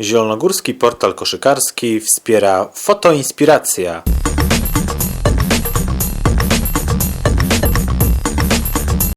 Zielonogórski Portal Koszykarski wspiera Fotoinspiracja.